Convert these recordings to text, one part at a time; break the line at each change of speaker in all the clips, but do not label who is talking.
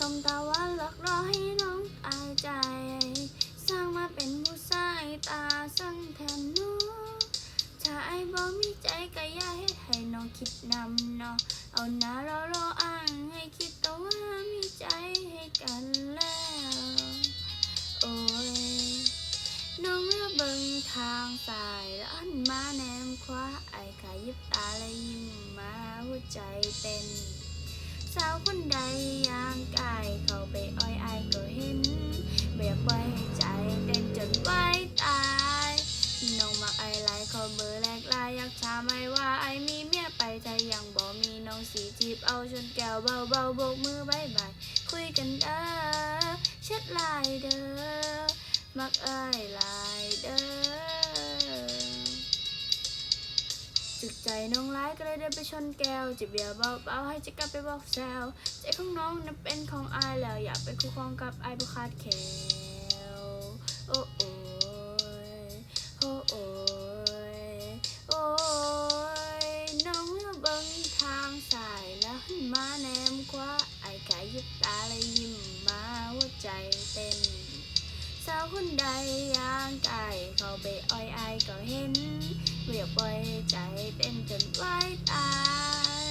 สมตาวานหลอกรอให้น้องอายใจ สร้างมาเป็นผู้ชายตาสั่งแทนหนูถ้าไอ้บ่มีใจก็อย่าเฮ็ดให้น้องคิดนำเนาะเอาหน้าเรารออ้างให้คิดแต่ว่ามีใจให้กันแล้ว โอ้ยน้องเลือกเบิ่งทางสายแล้วหันมาแนมคว้าไอ้ขายิบตาและยิ้มมาหัวใจเต้น สาวคนใดย่างกายเข้าไปอ้อยอายก็เห็นแบบไว้ใจเต้นจนไว้ตายน้องมักไอไลน์ขอเบอร์แรกลายอยากถามไอว่าไอมีเมียไปแต่ยังบ่มีน้องสีจีบเอาชนแก้วเบาเบาโบกมือบายบายคุยกันเด้อเช็ดลายเด้อมักไอไลน์เด้อ น้องร้ายก็เลยเดินไปชนแก้วจิบเบียร์เบาๆให้จะกลับไปบอกแซวใจของน้องนั้นเป็นของไอายแล้วอยากไปคู่ครองกับไอายผู้ขาดแขวโอ้โอ้ยโอ้โอ้ยโอ้ยน้องเลือกเบิ่งทางสายแล้วหันมาแนมคว้าไอ้กายยิบตาและยิ้มมาหัวใจเต้นสาวคนใดย่างไกายเข้าไปอ้อยไอก็เห็น เรียบไว้ใจเต้นจนไหวตาย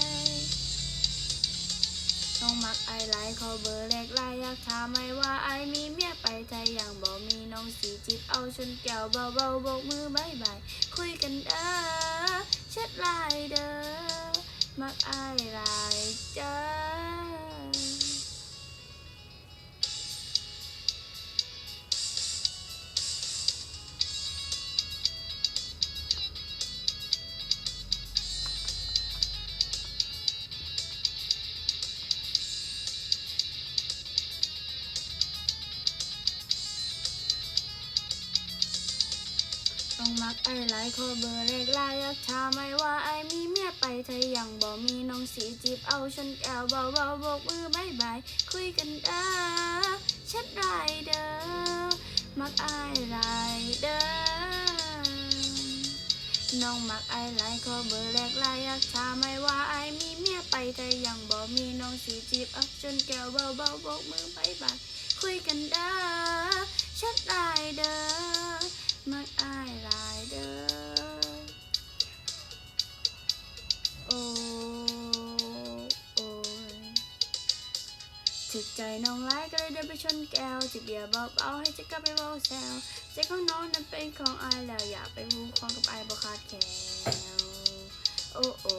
น้องมักไอไลน์ขอเบอร์แรกไลน์อยากถามไอว่าไอมีเมียไปใจยังบ่มีน้องสีจิบเอาชนแก้วเบาเบาๆโบกมือบายบายคุยกันเด้อเช็ดไลน์เด้อมักไอไลน์เด้อ ต้องมักไอไลน์ขอเบอร์เลขไลน์อยากถามไอว่าไอมีเมียไปไทยยังบ่มีน้องสีจีบเอาชนแก้วเบาเบาโบกมือบายบายคุยกันเด้อเช็ดไรเด้อมักไอไลน์เด้อน้องมักไอไลน์ขอเบอร์เลขไลน์อยากถามไอว่าไอมีเมียไปไทยยังบ่มีน้องสีจีบเอาชนแก้วเบาเบาโบกมือบายบายคุยกันเด้อเช็ดไรเด้อ มั่อ้ายลายเด้อ โอ้โอ้ยถึกใจน้องไล่ก็เลยเดินไปชนแก้วจิตเบียร์บาเอาให้จะกลับไปเว้าแซวใจของน้องนั้นเป็นของอายแล้ว อยากไปหูของกับอายบอคาดแขวโอ้โอ้